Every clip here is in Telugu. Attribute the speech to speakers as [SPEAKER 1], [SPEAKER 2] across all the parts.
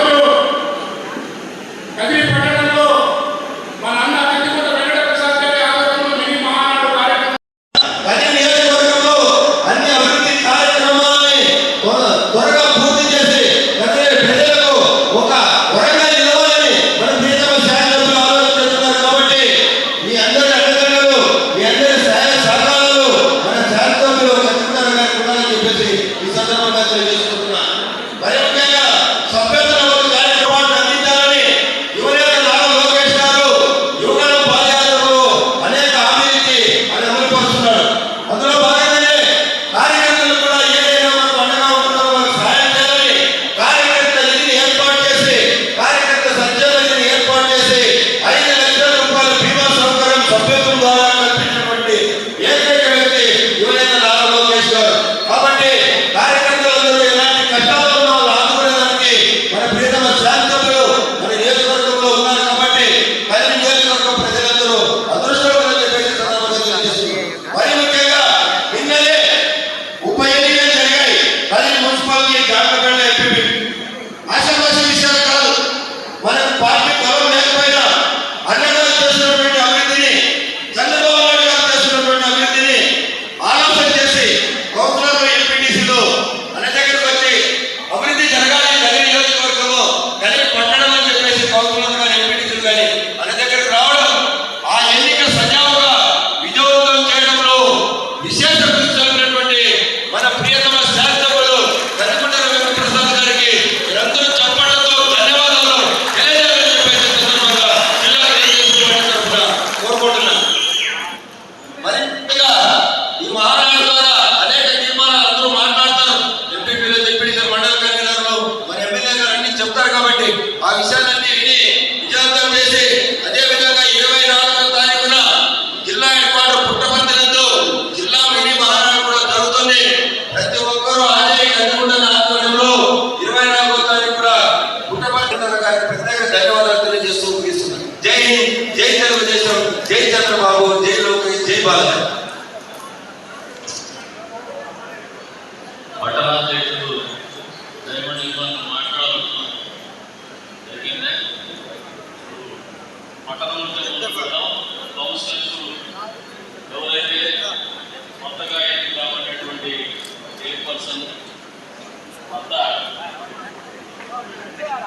[SPEAKER 1] Oh!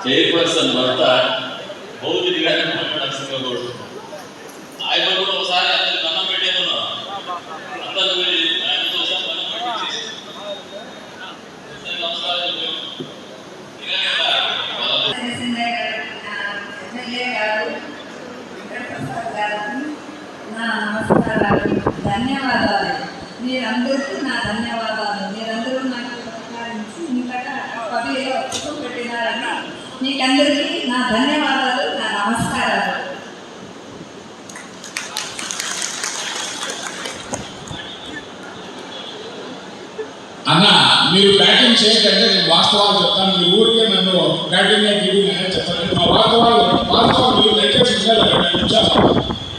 [SPEAKER 1] చైర్పర్సన్ భర్త భౌతిక మాట్లాడాల్సిందకూడదు ఆయన కూడా ఒకసారి అందరు కన్నం పెట్టేమన్నా? అందరు
[SPEAKER 2] నమస్కారాలు ధన్యవాదాలు. మీరందరికీ నా ధన్యవాదాలు. మీరందరూ మీకందరికీ నా ధన్యవాదాలు నా నమస్కారాలు.
[SPEAKER 3] అన్న మీరు బ్యాటింగ్ చేయకంటే నేను వాస్తవాలు చెప్తాను. మీ ఊరికే నన్ను బ్యాటింగ్ టీవీ చెప్తాను వాస్తవాలు వాస్తవాలు మీరు
[SPEAKER 4] లెక్చర్స్ ఉండాలి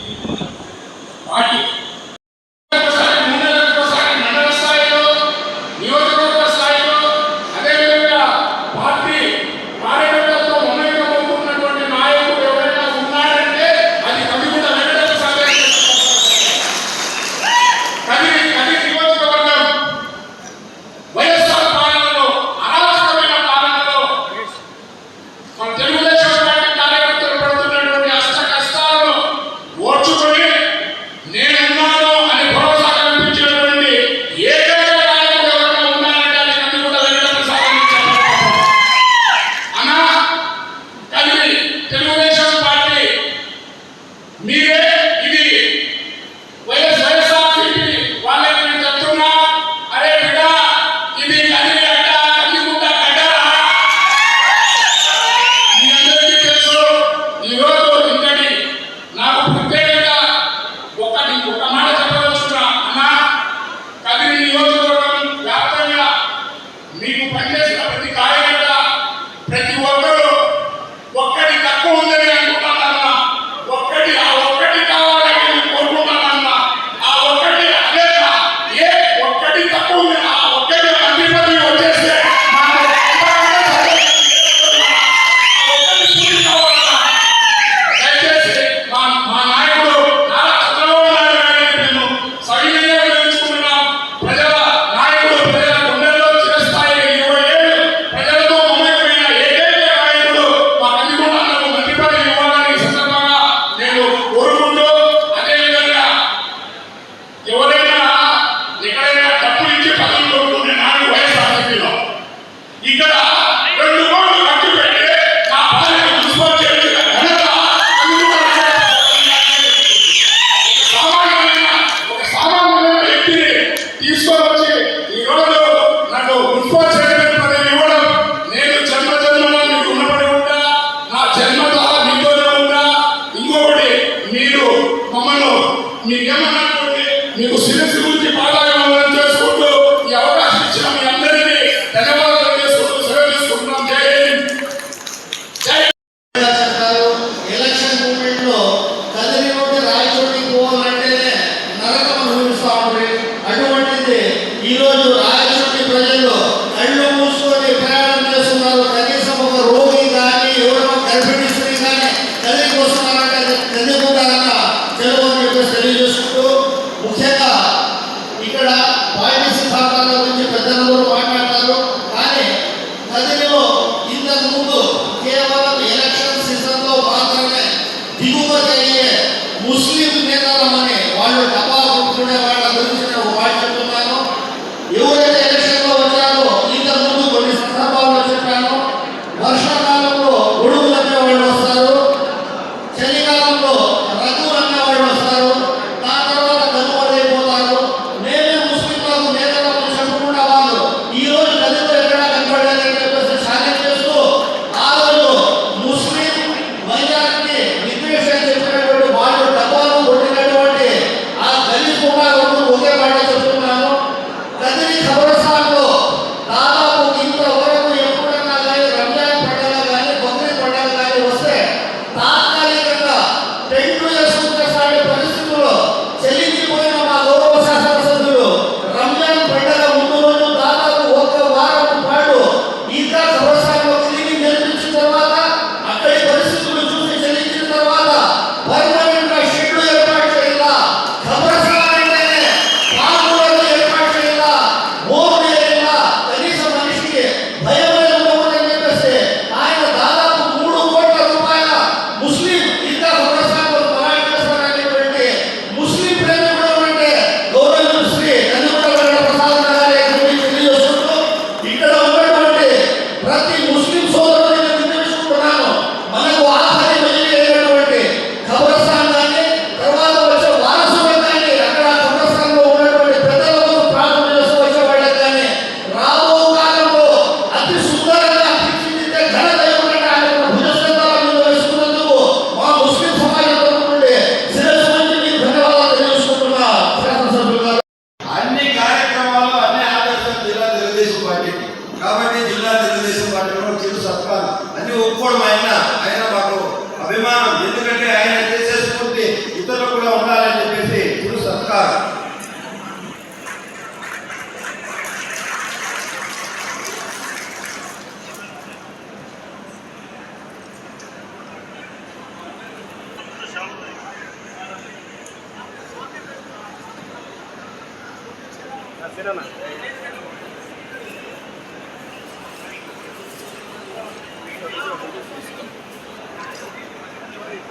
[SPEAKER 4] ఎందుకంటే ఆయన చేసే స్ఫూర్తి ఇతరులు కూడా ఉండాలని చెప్పేసి
[SPEAKER 5] గురు సత్కారం Thank you.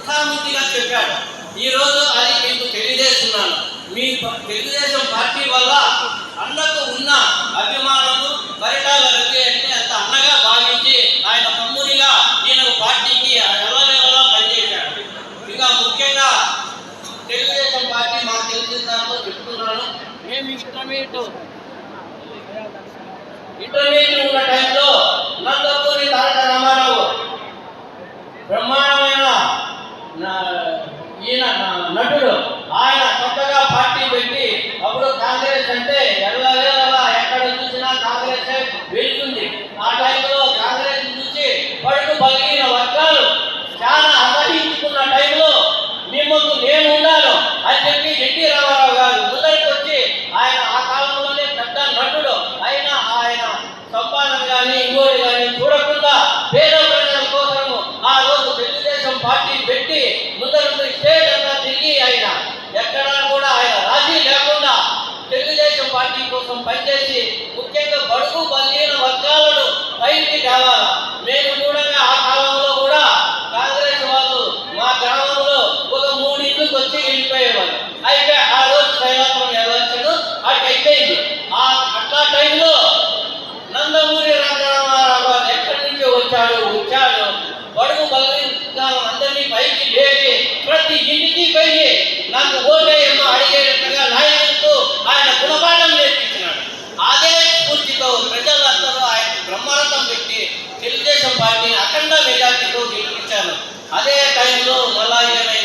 [SPEAKER 5] ముఖాముఖిగా చెప్పాడు. ఈరోజు అది మీకు తెలియజేస్తున్నాను. మీ తెలుగుదేశం పార్టీ వల్ల అన్నకు ఉన్న అభిమానము బయట అంటే అంత అన్నగా భావించి ఆయన తమ్మునిగా నేను పార్టీకి ఎవరెవరో పనిచేశాడు ఇంకా ముఖ్యంగా తెలుగుదేశం పార్టీ మాకు తెలిసిన చెప్తున్నాను. మేము ఇష్టమేటో ఇంటర్మీడియట్ ఉన్న టైంలో నందపూరి తారక రామారావు బ్రహ్మాండ కాంగ్రెస్ అంటే వరకు బలహీన వర్గాలను పైకి మేము కూడా ఆ కాలంలో కూడా కాంగ్రెస్ వాళ్ళు మా గ్రామంలో ఒక మూడు ఇంటికి వచ్చి వెళ్ళిపోయేవారు అయితే ఆ రోజు సైలాపురం ఎలక్షన్ అటు అయిపోయింది. ఆ అట్లా టైంలో నందమూరి రంగరామారావు గారు ఎక్కడి వచ్చాడు వచ్చాడు బడుగు బలహీన అందరినీ పైకి లేచి ప్రతి ఇంటికి పోయి నాకు ఓటే తెలుగుదేశం పార్టీని అఖండ మెజార్టీతో గెలిపించాను అదే టైంలో మళ్ళా ఇరవై